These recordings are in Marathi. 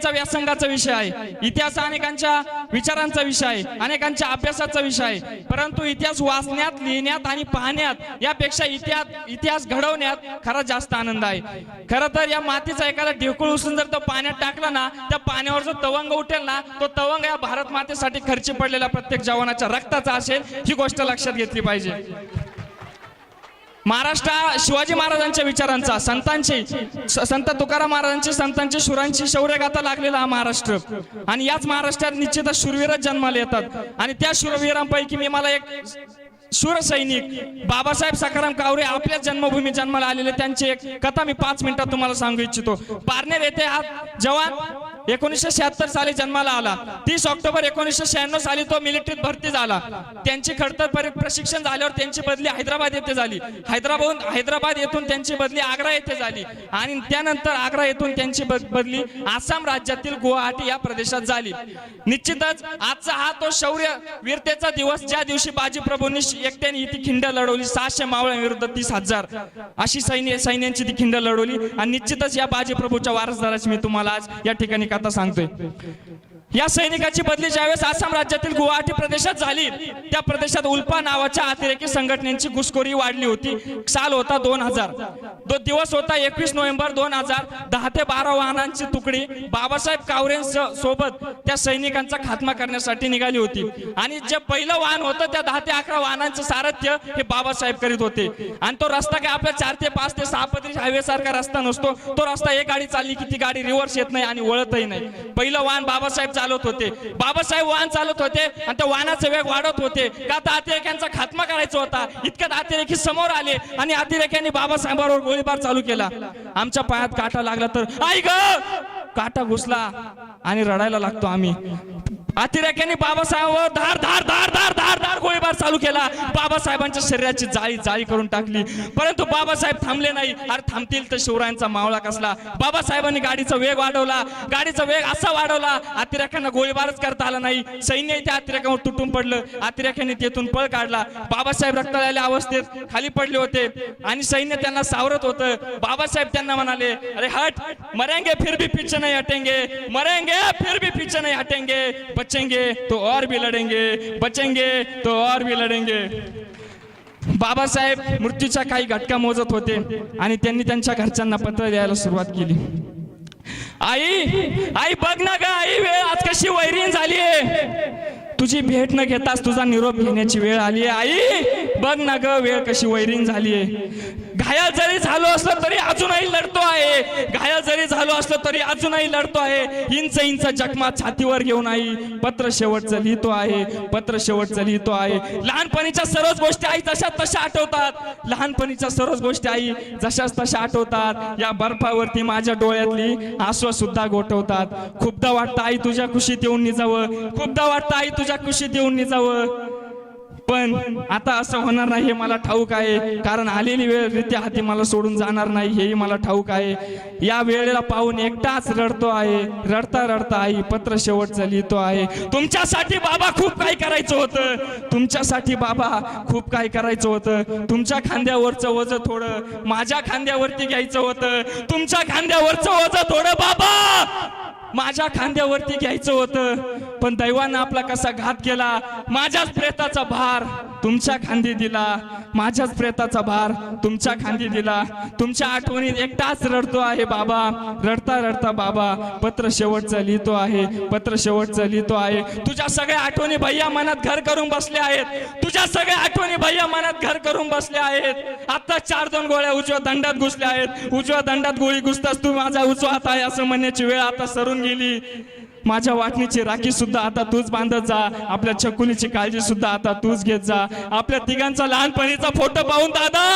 अनेकांचा व्यासंगाचा विषय आहे. इतिहास अनेकांच्या विचारांचा विषय आहे. अनेकांच्या अभ्यासाचा विषय आहे. परंतु इतिहास वाचण्यात लिहिण्यात आणि पाहण्यात यापेक्षा इतिहास इतिहास घडवण्यात खरा जास्त आनंद आहे. खर तर या मातीचा एखादा ढेकूळ उचलून जर तो पाण्यात टाकला ना त्या पाण्यावर जो तवंग उठेल ना तो तवंग या भारत मातेसाठी खर्ची पडलेल्या प्रत्येक जवानाच्या रक्ताचा असेल ही गोष्ट लक्षात घेतली पाहिजे. महाराष्ट्र हा शिवाजी महाराजांच्या विचारांचा संतांची संत तुकाराम महाराजांची संतांची शुरांची शौर्यगाथा लागलेला हा महाराष्ट्र. आणि याच महाराष्ट्रात निश्चितच शूरवीरच जन्माला येतात. आणि त्या शूरवीरांपैकी मी मला एक शूर सैनिक बाबासाहेब सखाराम कावरे आपल्या जन्मभूमी जन्माला आलेले त्यांची एक कथा मी पाच मिनिटात तुम्हाला सांगू इच्छितो. पारनेर येथे हा जवान एकोणीसशे शहात्तर साली जन्माला आला. तीस ऑक्टोबर एकोणीसशे शहाण्णव साली तो मिलिटरीत भरती झाला. त्यांची खडतर प्रशिक्षण झाल्यावर त्यांची बदली हैदराबाद येथे झाली. हैदराबाद हैदराबाद येथून त्यांची बदली आग्रा येथे झाली. आणि त्यानंतर आग्रा येथून त्यांची बदली आसाम राज्यातील गुवाहाटी या प्रदेशात झाली. निश्चितच आजचा हा तो शौर्य वीरतेचा दिवस ज्या दिवशी बाजीप्रभूंनी एकट्याने ती खिंड लढवली. सहाशे मावळ्यांविरुद्ध तीस हजार. अशी सैन्य सैन्यांची ती खिंड लढवली. आणि निश्चितच या बाजी प्रभूच्या वारसदाराची मी तुम्हाला आज या ठिकाणी आता सांगतोय. या सैनिकाची बदली ज्यावेळेस आसाम राज्यातील गुवाहाटी प्रदेशात झाली त्या प्रदेशात उल्पा नावाच्या अतिरेकी संघटनेची घुसखोरी वाढली होती. साल होता दोन हजार. तो दिवस होता एकवीस नोव्हेंबर दोन हजार दहा ते बारा वाहनांची तुकडी. बाबासाहेब कावरे सोबत त्या सैनिकांचा खात्मा करण्यासाठी निघाली होती. आणि जे पहिलं वाहन होतं त्या दहा ते अकरा वाहनांचं सारथ्य हे बाबासाहेब करीत होते. आणि तो रस्ता काय आपल्या चार ते पाच ते सहा पदरी हायवे सारखा रस्ता नसतो. तो रस्ता एक गाडी चालली की ती गाडी रिव्हर्स येत नाही आणि वळतही नाही. पहिलं वाहन बाबासाहेब चालवत होते. बाबासाहेब वाहन चालवत होते आणि त्या वाहनाचा वेग वाढवत होते. का तर अतिरेक्यांचा खात्मा करायचा होता? इतक्यात अतिरेकी समोर आले आणि अतिरेक्यांनी बाबासाहेबांवर गोळीबार चालू केला. आमच्या पायात काटा लागला तर आई ग! काटा घुसला आणि रडायला लागतो आम्ही. अतिरेक्यांनी बाबासाहेबांवर धार धार धार धार धार धार गोळीबार चालू केला. बाबासाहेबांच्या शरीराची जाळी जाळी करून टाकली. परंतु बाबासाहेब थांबले नाही. अरे थांबतील तर शिवरायांचा मावळा कसला? बाबासाहेबांनी गाडीचा वेग वाढवला. गाडीचा वेग असा वाढवला अतिरेक्यांना गोळीबारच करता आला नाही. सैन्य त्या अतिरेक्यावर तुटून पडलं. अतिरेक्यांनी तेथून पळ काढला. बाबासाहेब रक्ताळलेल्या अवस्थेत खाली पडले होते. आणि सैन्य त्यांना सावरत होतं. बाबासाहेब त्यांना म्हणाले अरे हट. मरेंगे फिर भी पीछे नाही हटेंगे. मरेंगे फिर भी पीछे नाही हटेंगे. बचेंगे तो और भी लड़ेंगे बचेंगे तो और भी लड़ेंगे। बाबासाहेब मृत्यूच्या काही घटका मोजत होते आणि त्यांनी त्यांच्या घरच्यांना पत्र द्यायला सुरुवात केली. आई आई बघ ना ग आई वेळ आज कशी वैरीण झालीये तुझी भेट न घेताच तुझा निरोप घेण्याची वेळ आली आहे. आई बघ ना ग वेळ कशी वैरीण झालीये घायल जरी झालो असलं तरी अजूनही लढतो आहे. घायल जरी झालो असलं तरी अजूनही लढतो आहे. इंच इंच जखमा छातीवर घेऊन आई पत्र शेवटचं लिहितो आहे पत्र शेवटचं लिहितो आहे. लहानपणीच्या सर्वच गोष्टी आई जशा तशा आठवतात. लहानपणीच्या सर्वच गोष्टी आई जशाच तशा आठवतात. या बर्फावरती माझ्या डोळ्यातली आसव सुद्धा गोठवतात. खूपदा वाटतं आई तुझ्या खुशीत येऊन निजावं. खूपदा वाटतं आई तुझ्या खुशीत येऊन निजावं. पण आता असं होणार नाही हे मला ठाऊक आहे. कारण आलेली वेळ रित्या हाती मला सोडून जाणार नाही हेही मला ठाऊक आहे. या वेळेला पाहून एकटाच रडतो आहे. रडता रडता आई पत्र शेवटचं लिहितो आहे. तुमच्यासाठी बाबा खूप काही करायचं होतं? तुमच्यासाठी बाबा खूप काही करायचं होतं? तुमच्या खांद्यावरचं वज थोडं माझ्या खांद्यावरती घ्यायचं होतं. तुमच्या खांद्यावरचं वज थोडं बाबा! माझ्या खांद्यावरती घ्यायचं होतं पण दैवानं आपला कसा घात केला माझ्याच प्रेताचा भार. तुमच्या खांदी दिला माझ्याच प्रेताचा भार तुमच्या खांदी दिला. तुमच्या आठवणीत एकटाच रडतो आहे बाबा. रडता रडता बाबा पत्र शेवटचं लिहितो आहे पत्र शेवटचं लिहितो आहे. तुझ्या सगळ्या आठवणी भैया मनात घर करून बसले आहेत. तुझ्या सगळ्या आठवणी भैया मनात घर करून बसले आहेत. आता चार दोन गोळ्या उजव्या दंडात घुसल्या आहेत. उजव्या दंडात गोळी घुसताच तू माझा उजवा हात आहे असं म्हणण्याची वेळ आता सरून गेली. माझ्या वाटणीची राखी सुद्धा आता तूच बांधत जा. आपल्या छकुलीची काळजी सुद्धा आता तूच घेत जा. आपल्या तिघांचा लहानपणीचा फोटो पाहून दादा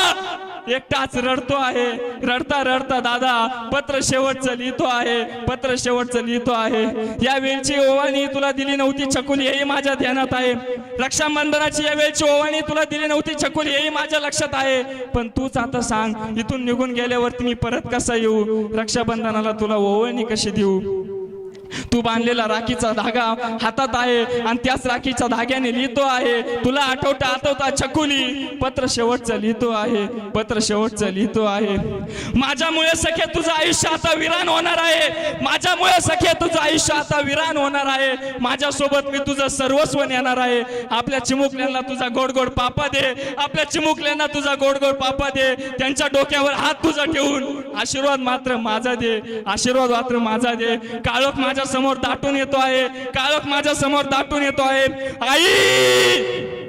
एकटाच रडतो आहे. रडता रडता दादा पत्र शेवटचं लिहितो आहे. पत्र शेवटचं लिहितो आहे. या वेळची ओवाणी तुला दिली नव्हती छकुली हेही माझ्या ध्यानात आहे. रक्षाबंधनाची या वेळची ओवाणी तुला दिली नव्हती छकुली हेही माझ्या लक्षात आहे. पण तूच आता सांग इथून निघून गेल्यावरती मी परत कसा येऊ? रक्षाबंधनाला तुला ओवाणी कशी देऊ? तू बांधलेला राखीचा धागा हातात आहे आणि त्याच राखीच्या धाग्याने लिहितो आहे. तुला आठवता आठवता छकुली? पत्र शेवटचं लिहितो आहे पत्र शेवटचं लिहितो आहे. माझ्यामुळे सखे तुझं आयुष्य आता विरान होणार आहे. माझ्यामुळे सखे तुझं आयुष्य आता विरान होणार आहे. माझ्यासोबत मी तुझं सर्वस्व नेणार आहे. आपल्या चिमुकल्यांना तुझा गोड गोड पापा दे. आपल्या चिमुकल्यांना तुझा गोड गोड पापा दे. त्यांच्या डोक्यावर हात तुझा ठेवून आशीर्वाद मात्र माझा दे. आशीर्वाद मात्र माझा दे. काळोख माझ्या समोर दाटून येतो आहे. काळख माझ्यासमोर दाटून येतो आहे. आई!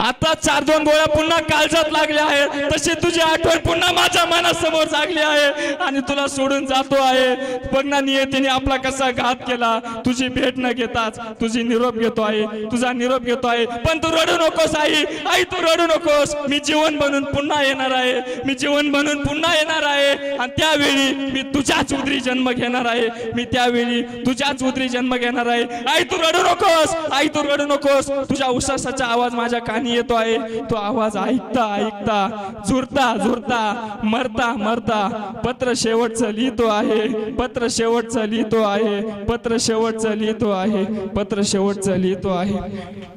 आता चार दोन गोळ्या पुन्हा काळजात लागल्या आहेत. तशी तुझी आठवण पुन्हा माझ्या मनासमोर जागली आहे. आणि तुला सोडून जातो आहे. बघ ना नियतीने आपला कसा घात केला? तुझी भेट न घेताच तुझी निरोप घेतो आहे तुझा निरोप घेतो आहे पण तू रडू नकोस आई. आई तू रडू नकोस. मी जीवन बनून पुन्हा येणार आहे. मी जीवन बनून पुन्हा येणार आहे. आणि त्यावेळी मी तुझ्याच उदरी जन्म घेणार आहे. मी त्यावेळी तुझ्याच उदरी जन्म घेणार आहे. आई तू रडू नकोस. आई तू रडू नकोस. तुझ्या उसासाचा आवाज माझ्या कानी येतो आहे. तो आवाज ऐकता ऐकता झुरता झुरता मरता मरता. पत्र शेवटचं लिहितो आहे. पत्र शेवटचं लिहितो आहे. पत्र शेवटचं लिहितो आहे. पत्र शेवटचं लिहितो आहे.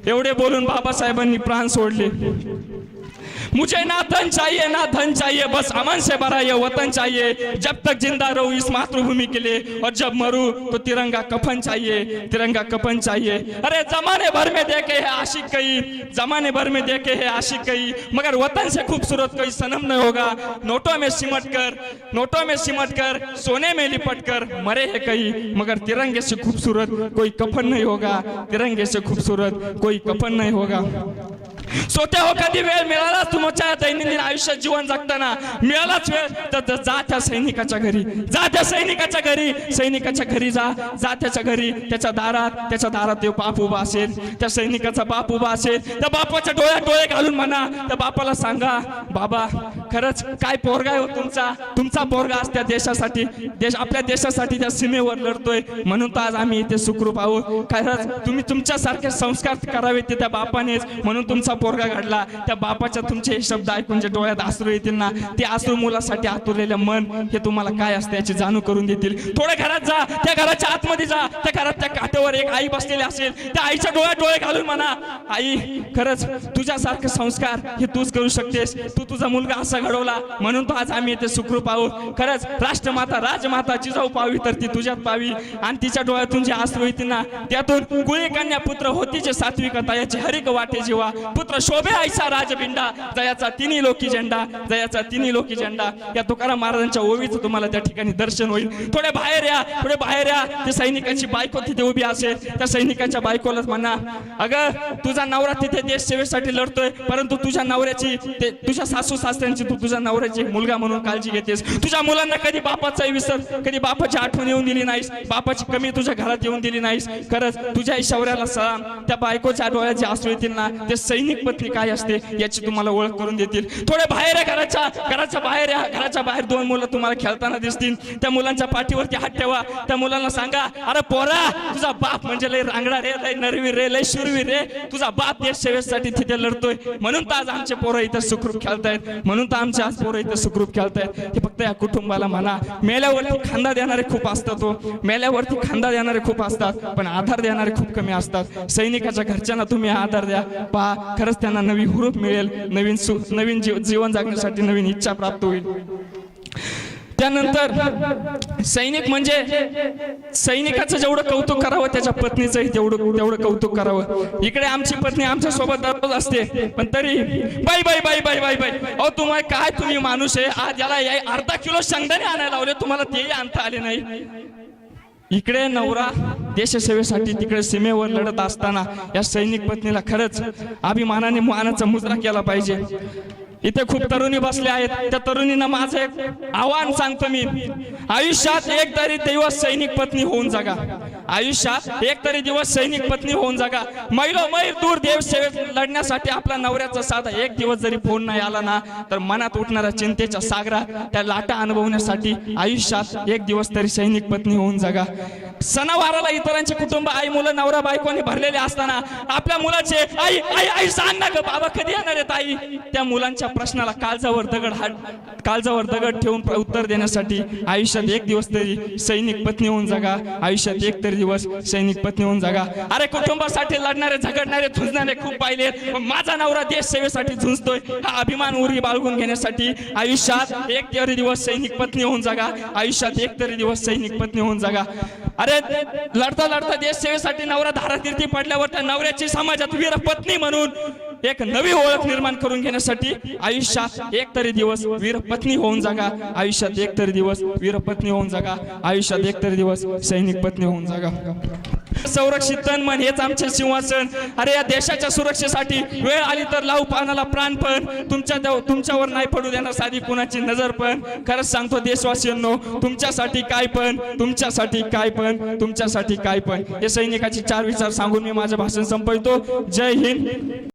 एवढे बोलून बाबासाहेबांनी प्राण सोडले. मुझे ना धन चाहिए, ना धन चाहिए, बस अमन से भरा ये वतन चाहिए। जब तक ज़िंदा रहूँ इस मातृभूमि के लिए, और जब मरू तो तिरंगा कफन चाहिए, तिरंगा कफन चाहिए। अरे, जमाने भर में देखे है आशिक कई, जमाने भर में देखे है आशिक कई, मगर वतन से खूबसूरत कोई सनम नहीं होगा। नोटों में सिमट कर, नोटों में सिमट कर, सोने में लिपट कर मरे है कई, मगर तिरंगे से खूबसूरत कोई कफन नहीं होगा। तिरंगे से खूबसूरत कोई कफन नहीं होगा। स्वतः हो कधी वेळ मिळाला तुमच्या दैनंदिन आयुष्यात जीवन जगताना? मिळालाच वेळ? तर जा त्या सैनिकाच्या घरी. जा त्या सैनिकाच्या घरी. सैनिकाच्या घरी जा. जा त्याच्या घरी. त्याच्या दारात त्याच्या दारात देव बाप उभा असेल. त्या सैनिकाचा बाप उभा असेल. त्या बापाच्या डोळ्यात डोळे घालून म्हणा. त्या बापाला सांगा बाबा खरंच काय पोरगा आहे हो तुमचा? तुमचा पोरगा आज त्या देशासाठी देश आपल्या देशासाठी त्या सीमेवर लढतोय. म्हणून तर आज आम्ही इथे सुखरूप आहोत. खरंच तुम्ही तुमच्यासारखे संस्कार करावे ते त्या बापानेच. म्हणून तुमचा पोरगा घडला त्या बापाच्या तुमचे हे शब्द ऐकून जे डोळ्यात आसरू येतील ना ते आसरू मुलासाठी आतुरलेलं मन हे तुम्हाला काय असते याची जाणीव करून देतील. थोडं घरात जा त्या घराच्या आतमध्ये जा त्या घरात त्या काठेवर एक आई बसलेली असेल त्या आईच्या डोळ्यात डोळे घालून म्हणा आई खरंच तुझ्यासारखे संस्कार हे तूच करू शकतेस तू तुझा मुलगा असा घडवला म्हणून तो आज आम्ही येथे सुखरूप आहोत. खरंच राष्ट्रमाता राजमाता जिजाऊ पावी तर ती तुझ्यात पावी आणि तिच्या डोळ्यातून जे आसरू येतील ना त्यातून कुळे कन्या पुत्र होतीचे सात्विकता याची हरिक वाटे जीवा पुत्र शोभे आईचा राजबिंडा. जयाचा तिन्ही लोकी झेंडा जयाचा तिन्ही लोकी झेंडा. या तुकाराम महाराजांच्या ओवीचं तुम्हाला त्या ठिकाणी दर्शन होईल. थोडे बाहेर या थोडे बाहेर या. ते सैनिकांची बायको तिथे उभी असेल. त्या सैनिकाच्या बायकोलाच म्हणा अगं तुझा नवरा तिथे देश सेवेसाठी लढतोय परंतु तुझ्या नवऱ्याची ते तुझ्या सासू सासऱ्यांची तू तुझ्या नवऱ्याची मुलगा म्हणून काळजी घेतेस. तुझ्या मुलांना कधी बापाचा विसर कधी बापाची आठवण येऊन दिली नाहीस. बापाची कमी तुझ्या घरात येऊन दिली नाहीस. खरंच तुझ्या शौर्याला सलाम. त्या बायकोच्या डोळ्याचे आसू येतील ना ते सैनिक पत्नी काय असते याची तुम्हाला ओळख करून देतील. थोडे बाहेर या घराच्या घराच्या बाहेर या. घराच्या बाहेर दोन मुलं तुम्हाला खेळताना दिसतील. त्या मुलांच्या पाठीवरती हात ठेवा. त्या मुलांना सांगा अरे पोरा तुझा बाप म्हणजे लय रांगडा रे लय नरवी रे लय शुरवी रे. तुझा बाप देश सेवेसाठी तिथे लढतोय. म्हणून तर आज आमचे पोरं इथं सुखरूप खेळतायत. म्हणून तर आमचे आज पोरं इथं सुखरूप खेळतायत. हे फक्त या कुटुंबाला म्हणा. मेल्यावरती खांदा देणारे खूप असतात तो मेल्यावरती खांदा देणारे खूप असतात. पण आधार देणारे खूप कमी असतात. सैनिकाच्या घरच्यांना तुम्ही आधार द्या. पहा खरं तरच त्यांना नवी हुरूप मिळेल नवीन सु नवीन जीव जीवन जगण्यासाठी नवीन इच्छा प्राप्त होईल. त्यानंतर सैनिक म्हणजे सैनिकाचं जेवढं कौतुक करावं त्याच्या पत्नीचंही तेवढं तेवढं कौतुक करावं. इकडे आमची पत्नी आमच्यासोबत दररोज असते पण तरी बाई बाई बाई बाई बाई बाई. अहो तुम्हाला काय तुम्ही माणूस आहे? आज याला या अर्धा किलो शेंगदाणे आणायला लावले तुम्हाला तेही आणता आले नाही. इकडे नवरा देशसेवेसाठी तिकडे सीमेवर लढत असताना या सैनिक पत्नीला खरंच अभिमानाने मानाचा मुजरा केला पाहिजे. इथे खूप तरुणी बसले आहेत. त्या तरुणींना माझं एक आव्हान सांगतो मी. आयुष्यात एक तरी दिवस सैनिक पत्नी होऊन जगा. आयुष्यात एक तरी दिवस सैनिक पत्नी होऊन जगा. मैलो मैर दूर देव सेवेत लढण्यासाठी आपला नवऱ्याचा साधा एक दिवस जरी फोन नाही आला ना तर मनात उठणाऱ्या चिंतेच्या सागरात त्या लाटा अनुभवण्यासाठी आयुष्यात एक दिवस तरी सैनिक पत्नी होऊन जगा. सणावाराला इतरांचे कुटुंब आई मुलं नवरा बायकोने भरलेले असताना आपल्या मुलाचे आई आई आई सांग ना ग बाबा कधी येणार आहेत आई? त्या मुलांच्या प्रश्नाला काळजावर दगड हात काळजावर दगड ठेवून उत्तर देण्यासाठी आयुष्यात एक दिवस तरी सैनिक पत्नी होऊन जागा आयुष्यात एक तरी दिवस सैनिक पत्नी होऊन जागा. अरे कुटुंबासाठी लढणारे झगडणारे झुंजणारे खूप पाहिले माझा नवरा देश सेवेसाठी झुंजतोय. हा अभिमान उरी बाळगून घेण्यासाठी आयुष्यात एक तरी दिवस सैनिक पत्नी होऊन जागा आयुष्यात एक तरी दिवस सैनिक पत्नी होऊन जागा. अरे लढता लढता देश सेवेसाठी नवरा धारातीर्थी पडल्यावर त्या नवऱ्याची समाजात वीर पत्नी म्हणून एक नवी ओळख निर्माण करून घेण्यासाठी आयुष्यात एक तरी दिवस वीर पत्नी होऊन जागा. आयुष्यात एक तरी दिवस वीर पत्नी होऊन जागा. आयुष्यात एक तरी दिवस सैनिक पत्नी होऊन जागा. संरक्षित तन मन हेच आमचे सिंहासन. अरे या देशाच्या सुरक्षेसाठी वेळ आली तर लावू पानाला प्राण पण. तुमच्या तुमच्यावर नाही पडू देणार साधी कुणाची नजर पण. खरंच सांगतो देशवासियांनो तुमच्यासाठी काय पण तुमच्यासाठी काय पण तुमच्यासाठी काय पण. हे सैनिकाचे चार विचार सांगून मी माझं भाषण संपवतो. जय हिंद.